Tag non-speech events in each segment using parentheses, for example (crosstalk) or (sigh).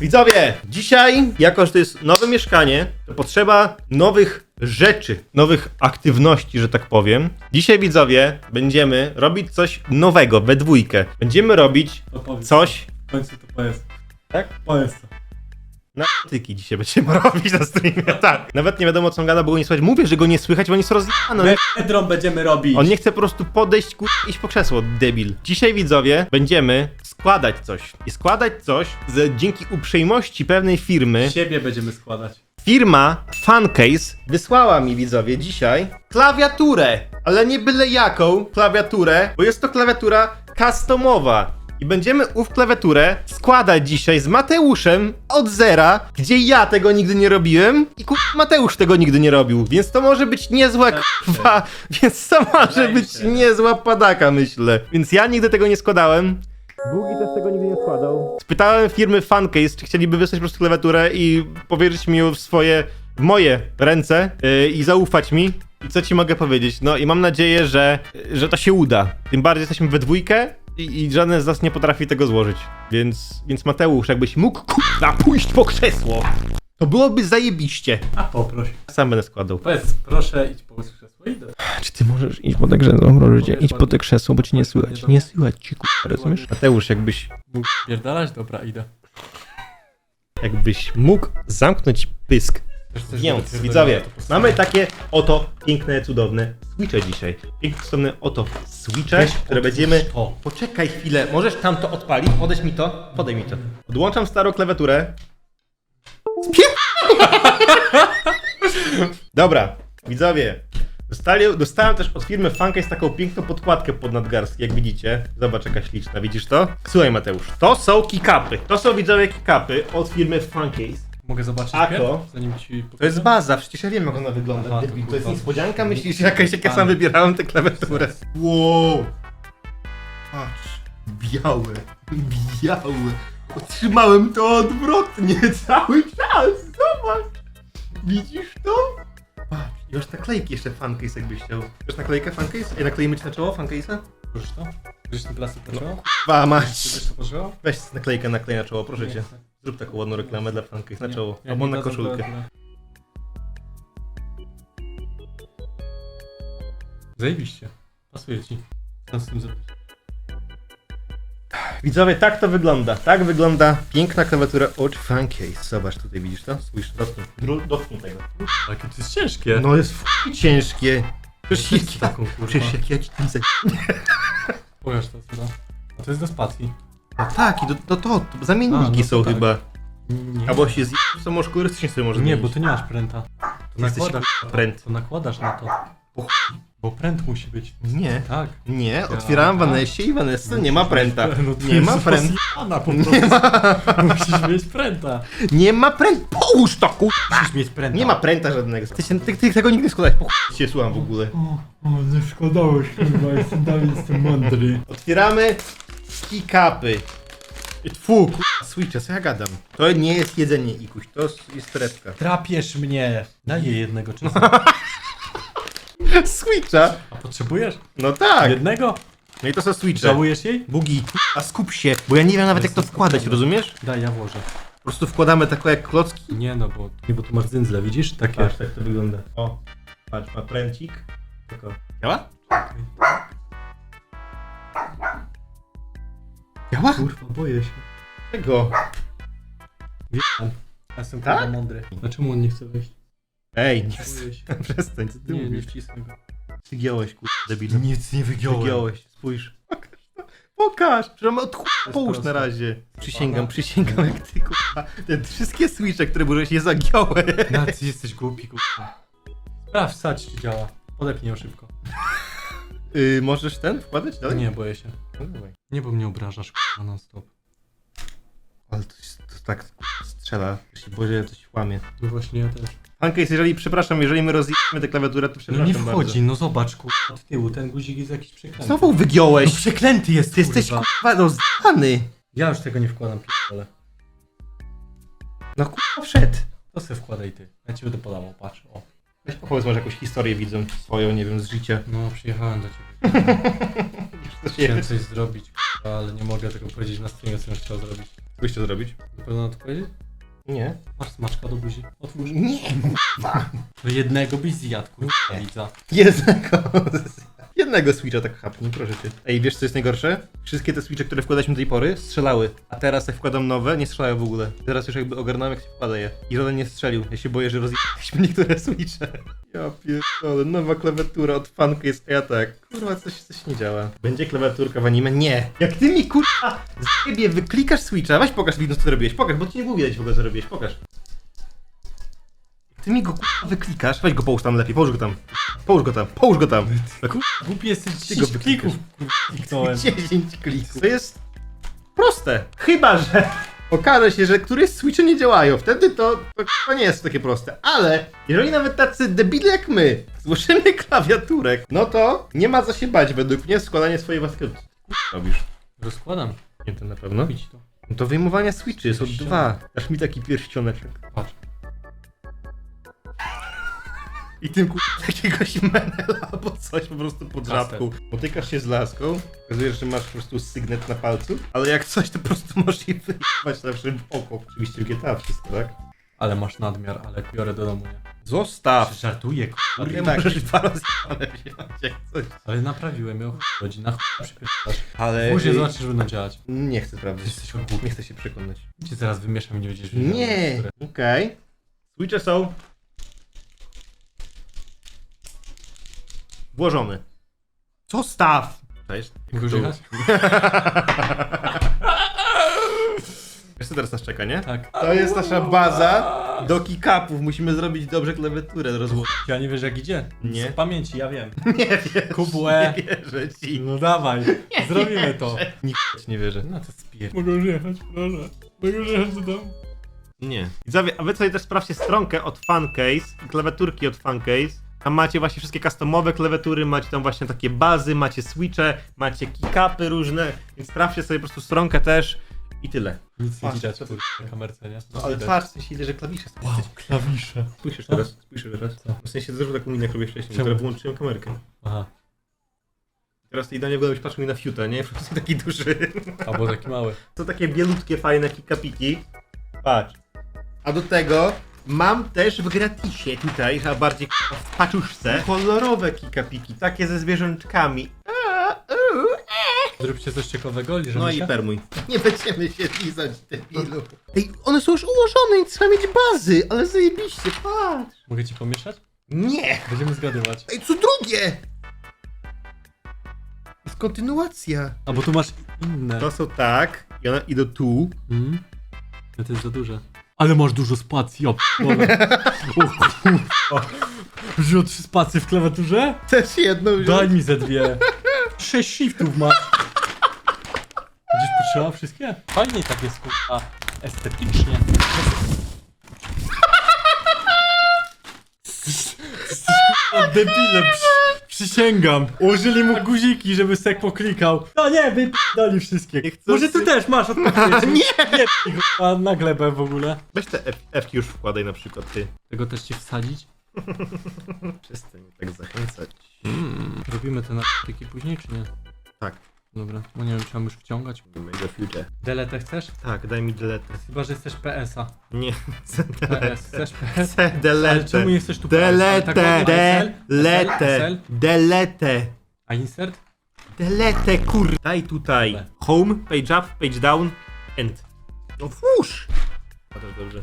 Widzowie, dzisiaj, jako że to jest nowe mieszkanie, to potrzeba nowych rzeczy, nowych aktywności, że tak powiem. Dzisiaj, widzowie, będziemy robić coś nowego, we dwójkę. Będziemy robić To powiedz. coś... W końcu to powiedz. Tak? Powiedz to. Narkotyki dzisiaj będziemy (laughs) robić na streamie, tak. Nawet nie wiadomo, co on gada, bo go nie słychać. Mówię, że go nie słychać, bo on jest rozjechany. Bedron będziemy robić. On nie chce po prostu podejść, kur... iść po krzesło, debil. Dzisiaj, widzowie, będziemy składać coś. I składać coś z, dzięki uprzejmości pewnej firmy. Siebie będziemy składać. Firma Funcase wysłała mi, widzowie, dzisiaj klawiaturę. Ale nie byle jaką klawiaturę, bo jest to klawiatura customowa. I będziemy ów klawiaturę składać dzisiaj z Mateuszem od zera, gdzie ja tego nigdy nie robiłem i kur... Mateusz tego nigdy nie robił. Więc to może być niezła kurwa, (laughs) więc to może być niezła padaka, myślę. Więc ja nigdy tego nie składałem. Bugi też tego nigdy nie składał. Spytałem firmy Funcase, czy chcieliby wysłać po prostu klawiaturę i powierzyć mi ją w swoje, w moje ręce yy, i zaufać mi. I co ci mogę powiedzieć? No i mam nadzieję, że, że to się uda. Tym bardziej jesteśmy we dwójkę i, i żaden z nas nie potrafi tego złożyć. Więc, więc Mateusz, jakbyś mógł kurwa pójść po krzesło, to byłoby zajebiście. A poproś. Sam będę składał. Powiedz, proszę idź po krzesło. Czy ty możesz iść po te krzesło? Proszę cię, idź po te krzesło, bo ci nie słychać. Nie słychać ci, kurwa, rozumiesz? Mateusz, jakbyś Mógł pierdalać? Dobra, idę. jakbyś mógł zamknąć pysk. Więc, widzowie, mamy takie oto piękne, cudowne switche dzisiaj. Piękne, cudowne oto switche, które będziemy... O, Poczekaj chwilę, możesz tam to odpalić? Odejdź mi to, podaj mi to. Podłączam starą klawiaturę. Spie... (laughs) Dobra, widzowie. Dostali, dostałem też od firmy Funkcase taką piękną podkładkę pod nadgarstki, jak widzicie. Zobacz jaka śliczna, widzisz to? Słuchaj Mateusz, to są kickupy. To są widzowie kickupy od firmy Funkcase. mogę zobaczyć A pierw, to? Zanim ci To jest baza, przecież ja wiem jak ona wygląda. Aha, to to kurwa. jest niespodzianka, myślisz jakaś, jak ja sam wybierałem tę klawiaturę. Wow! Patrz, białe, białe. Otrzymałem to odwrotnie (laughs) cały czas, zobacz. Widzisz to? Patrz, masz naklejki jeszcze Funcase jakbyś chciał. Chcesz naklejkę Funcase? Ej, nakleimy ci na czoło Funcase'a? Możesz to? Bierzesz ten plastik po czoło? Ba. Bierzesz to? Weź naklejkę naklej na czoło, proszę cię. Zrób taką ładną reklamę dla Funcase na czoło. Albo na koszulkę. Zajebiście. Pasuje ci. Co z tym zrobić? Widzowie, tak to wygląda. Tak wygląda piękna klawiatura od Funcase. Zobacz, tutaj widzisz to? Spójrz, dotknij. Dru- Dotknij tego. Jakie to jest ciężkie. No jest f- ciężkie. Przecież, Weź jak, taką, kurwa. przecież jak ja ci tym za... Pokaż to chyba. A to jest do spacji. No tak, i to, to, to, to zamienniki A, no to są tak. chyba. Nie. Albo się zje... to może kolorystycznie sobie może Nie, zmienić. bo ty nie masz pręta. To jesteś nakładasz pręt. To nakładasz na to. Po Bo pręt musi być. Nie, Tak. nie, otwierałem tak. Vanessie i Vanessa nie ma pręta. No to Nie ma jest pręta. rozjebana po prostu. (laughs) Musisz mieć pręta. Nie ma pręta. Połóż to, kur... Musisz mieć pręta. Nie ma pręta żadnego. Ty, się- ty, ty tego nigdy nie składałeś, po chuj się słucham w ogóle. O, o, nie szkodałeś chyba, jestem Dawid, jestem mądry. Otwieramy kick-upy. Tfu, kurwa, switcha, co ja gadam? To nie jest jedzenie, Ikuś, to jest torebka. Trapiesz mnie. Daję jednego czy (laughs) (laughs) Switcha? A potrzebujesz? No tak. Jednego? No i to są switche. Żałujesz jej? Bugi, a skup się, bo ja nie wiem nawet jak to wkładać, rozumiesz? Daj, ja włożę. Po prostu wkładamy tako jak klocki. Nie no, bo, nie, bo tu masz dzyndzle, widzisz? Takie. Patrz, tak to wygląda. O, patrz, ma pręcik. Tylko. Działa? Działa? Kurwa, boję się. Czego? Wiem. Ja jestem Tak? kurwa mądry. Dlaczego on nie chce wejść? Ej, nie, Boję się. (laughs) przestań, co ty Nie, nie mówisz? wcisnę go. Ty giąłeś, kurwa, debilu. Nic nie Wygiąłeś, spójrz. Pokaż to. Pokaż! Przecież od połóż na proste. razie. Przysięgam, przysięgam jak ty kurwa. Te wszystkie switche, które byłeś nie zagiąłeś. Na, ty jesteś głupi, kurwa. Sprawdź, sać czy działa. Podepnij ją szybko. Yy, możesz ten wkładać dalej? Nie, boję się. No dawaj. Nie, bo mnie obrażasz, kurwa, non stop. Ale to, jest- to tak kurwa, strzela. Jeśli Boże, coś łamie. No właśnie, ja też. Pancase, jeżeli, przepraszam, jeżeli my rozjemy tę klawiaturę, to No przepraszam nie wchodzi, no zobacz, kurwa, od tyłu, ten guzik jest jakiś przeklęty. Znowu No wygiąłeś! przeklęty jest, Ty jesteś kurwa. kurwa rozdany! Ja już tego nie wkładam, ale No kurwa wszedł. to se wkładaj ty. Ja ci będę podawał, patrz, o. Weź powiedz może jakąś historię widzą swoją, nie wiem, z życia. No, przyjechałem do ciebie. (laughs) Co się Chciałem coś zrobić, k***a, ale nie mogę tego powiedzieć na streamie, co bym chciał zrobić. Co byś chciał zrobić? Na pewno to powiedzieć? Nie. Masz smaczka do buzi. Otwórz. Nie. (laughs) Do jednego byś zjadł, kurwa, widza. Jednego. Jednego switcha tak chapnij, proszę cię. Ej, wiesz co jest najgorsze? Wszystkie te switche, które wkładaliśmy do tej pory, strzelały. A teraz jak wkładam nowe, nie strzelają w ogóle. Teraz już jakby ogarnąłem, jak się wkłada je. I żaden nie strzelił. Ja się boję, że rozjechaliśmy niektóre switche. Ja pierdolę, nowa klawiatura od fanka jest ja tak. Kurwa, coś, coś nie działa. Będzie klawiaturka w anime? Nie. Jak ty mi kurwa z ciebie wyklikasz switcha, weź pokaż mi, co ty robiłeś. Pokaż, bo ci nie było widać w ogóle, co robiłeś. Pokaż. Ty mi go kurwa wyklikasz, weź go połóż tam lepiej, połóż go tam. Połóż go tam, połóż go tam. No, kurwa, Głupi jesteś, Ty go 10 klików, kurwa, kliknąłem. 10 klików. To jest proste. Chyba, że okaże się, że któreś z switchy nie działają. Wtedy to, to, to nie jest takie proste. Ale jeżeli nawet tacy debile jak my złożymy klawiaturek, no to nie ma co się bać według mnie składanie swojej własnej... Co robisz? Rozkładam. Nie to na pewno. Robić to. No to wyjmowania switchy są dwa. Aż mi taki pierścioneczek. Patrz. I tym ku... (laughs) jakiegoś menela albo coś po prostu pod żabką. Potykasz się z laską, okazujesz, że masz po prostu sygnet na palcu, ale jak coś, to po prostu (laughs) możesz je wyjebać zawsze w oko. Oczywiście w GTA wszystko, tak? Ale masz nadmiar, ale biorę do domu, nie? Zostaw! Żartuję, A kurwa. ty możesz dwa rozjebane wziąć jak coś. Ale naprawiłem ją, chodzi na chuj przypierdolasz. Ale... Później zobaczysz, że będą działać. Nie chcę sprawdzić. Jesteś ogłupi. Nie chcę się przekonać. Cię zaraz wymieszam i nie będziesz wiedział, Nie! które- Okej. Switche są... Włożone. Zostaw! Cześć. Mogę już Tu. jechać? Wiesz co teraz nas czeka, nie? Tak. To jest nasza baza do kickupów. Musimy zrobić dobrze klawiaturę rozłożyć. Ja nie wiesz jak idzie? Nie. Z pamięci, ja wiem. (laughs) Nie wierzę. Kubłę. Nie wierzę ci. No dawaj, (laughs) zrobimy to. Nikt nie wierzę. No to spier... Mogę już jechać, proszę. Mogę już jechać do domu. Nie. Widzowie, a wy sobie też sprawdźcie stronkę od Funcase, klawiaturki od Funcase. Tam macie właśnie wszystkie customowe klawiatury, macie tam właśnie takie bazy, macie switche, macie kickupy różne, więc sprawdźcie sobie po prostu stronkę też i tyle. Nic nie Patrz, widać co na kamerce, nie? No ale Widać. sensie ile, że klawisze są. Wow, klawisze. Spójrz teraz, spójrz teraz. Co? W sensie zrobił taką minę, jak robię wcześniej, Czemu? teraz wyłączyłem kamerkę. Aha, Teraz ty idealnie wyglądasz, patrz mi na fiuta, nie? (laughs) Po prostu taki duży. albo taki mały. To takie bielutkie, fajne kickupiki. Patrz. A do tego mam też w gratisie tutaj, a bardziej k***a, w paczuszce, kolorowe kickupiki, takie ze u, e. Zróbcie coś ciekawego, liżemy No się? i permuj. (laughs) Nie będziemy się lizać, debilu. Ej, one są już ułożone, więc trzeba mieć bazy, ale zajebiście, patrz. Mogę ci pomieszać? Nie! Będziemy zgadywać. Ej, co drugie? Jest kontynuacja. A bo tu masz inne. To są tak, i one idą tu. Mhm. No to jest za duże. Ale masz dużo spacji, o p***ole. O kurwa. Wziął trzy spacje w klawiaturze? Też jedną. Daj mi ze dwie. Sześć shiftów masz. Będziesz potrzeba wszystkie? Fajnie tak jest, kurwa. Estetycznie. Kurwa, Debile, przy, przysięgam. Użyli mu guziki, żeby sek poklikał. No nie, wyp***dali wszystkie. Nie chcą Może ty sy- też masz odpowiedź. (laughs) Nie! Nie, kurwa, na glebę w ogóle. Weź te F, już wkładaj na przykład ty. Tego też ci wsadzić? (laughs) Przestań mnie tak zachęcać. Robimy te narkotyki później, czy nie? Tak. Dobra, bo nie wiem, czy mam już wciągać. Mega future. Deletę chcesz? Tak, daj mi delete. Chyba, że (laughs) chcesz PS-a. Nie, (laughs) chcę PS, chcesz PS? Chcę Ale czemu nie chcesz tu PS? Delete, SL? delete. A insert? Delete, kur... Daj tutaj. Home, page up, page down, end. No fusz! A też dobrze.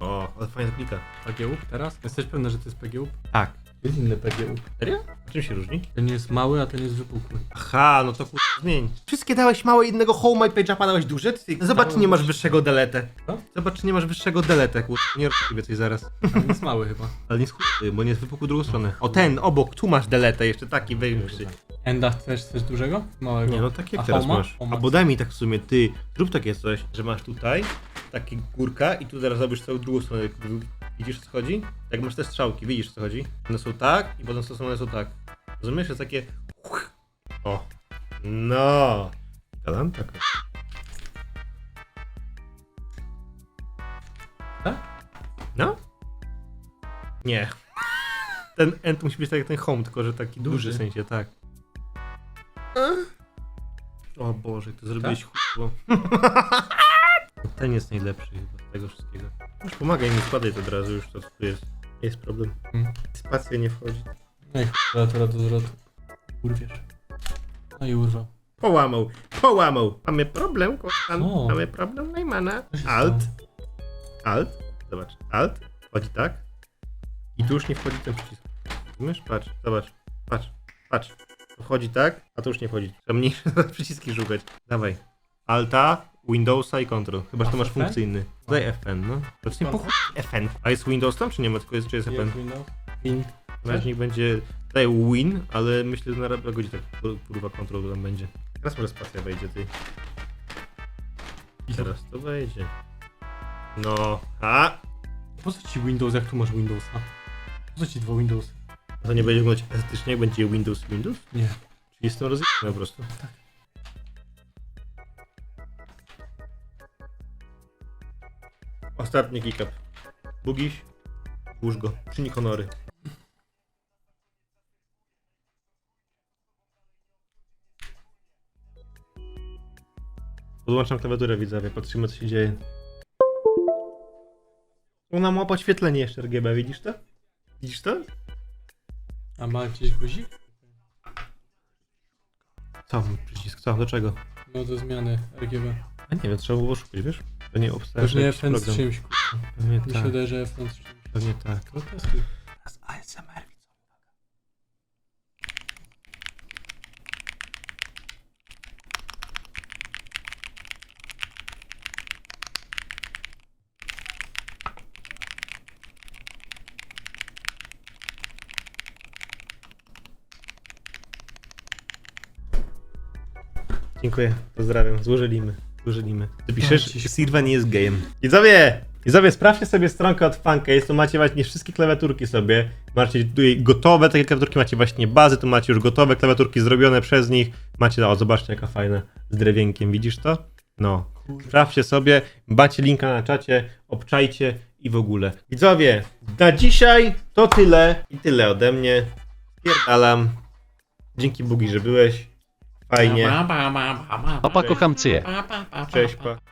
O, ale fajna klika. PGU teraz? Jesteś pewny, że to jest PGU? Tak. Jest inny PGU. Serio? Czym się różni? Ten jest mały, a ten jest wypukły. Aha, no to kur... zmień. Wszystkie dałeś małe jednego home i page upa dałeś duże? Ty, zobacz, czy nie masz wyższego delete. Co? Zobacz, czy nie masz wyższego delete, kur... Nie robię coś zaraz. Ten jest mały chyba. Ale nie schudzy, bo nie jest wypukł drugą stronę. O ten, obok, tu masz delete, jeszcze taki większy. Enda chcesz coś dużego? Małego? Nie, no tak jak A teraz Homa? masz. Homa Albo daj mi tak w sumie, ty, zrób takie coś, że masz tutaj takie górka i tu zaraz zrobisz całą drugą stronę. Widzisz o co chodzi? Jak masz te strzałki, widzisz o co chodzi? One są tak i potem są one są tak. Rozumiesz? Jest takie... O. No. Gadam tak. Tak? No? Nie. ten end musi być tak jak ten home, tylko że taki duży, Duży. w sensie, tak. O Boże, to zrobiłeś chudło. (laughs) Ten jest najlepszy chyba z tego wszystkiego. Już pomagaj mi, składaj to od razu, już to tu jest. Jest problem. Hmm. Spacja nie wchodzi. No i klawiatura do zwrotu. Urwiesz. No i urwał. Połamał, połamał. Mamy problem, kocham. O. Mamy problem się Alt, alt, zobacz, alt, wchodzi tak. I tu już nie wchodzi ten przycisk. Rozumiesz? Patrz, zobacz, patrz, patrz. Wchodzi tak, a to już nie wchodzi. Trzeba mniejsze (laughs) przyciski szukać. Dawaj. Alta, Windowsa i Control. Chyba, że to masz funkcję inny. Daj FN, no. Właśnie po chuj FN. A jest Windows tam, czy nie ma? Tylko jest, czy jest FN? Jest Windows? Win. Na razie niech będzie tutaj win, ale myślę, że na razie godzi tak kurwa kontrol tam będzie. Teraz może spacja wejdzie ty. I Teraz to wejdzie. No, a Po co ci Windows, jak tu masz Windowsa? Po co ci dwa Windowsy? to nie będzie wyglądać estetycznie, jak będzie Windows Windows? Nie. Czyli jestem rozjechany po prostu. Tak. Ostatni kick-up. Bugiś, włóż go. Czyni honory. Podłączam klawiaturę widzowie, patrzymy co się dzieje. Ona ma podświetlenie jeszcze RGB, widzisz to? Widzisz to? A ma gdzieś guzik? Co? Przycisk, co? Do czego? No do zmiany RGB. A nie wiem, trzeba było szukać, wiesz? To nie obstawia Pewnie jakiś FN z program. czymś, kurwa. Pewnie Mi się tak, wydaje, że FN z czymś. pewnie tak. No testuj. Teraz ASMR Dziękuję, pozdrawiam, złożyliśmy, złożyliśmy. Ty piszesz. Sirwa nie jest gejem. Widzowie! Widzowie, sprawdźcie sobie stronkę od Funkcase, tu macie właśnie wszystkie klawiaturki sobie, macie tutaj gotowe takie klawiaturki, macie właśnie bazy, tu macie już gotowe klawiaturki zrobione przez nich, macie, o zobaczcie jaka fajna, z drewienkiem, widzisz to? No, sprawdźcie sobie, macie linka na czacie, obczajcie i w ogóle. Widzowie, na dzisiaj to tyle i tyle ode mnie, spierdalam, dzięki Bugi, że byłeś, fajnie, Papa kocham cię. cześć, pa.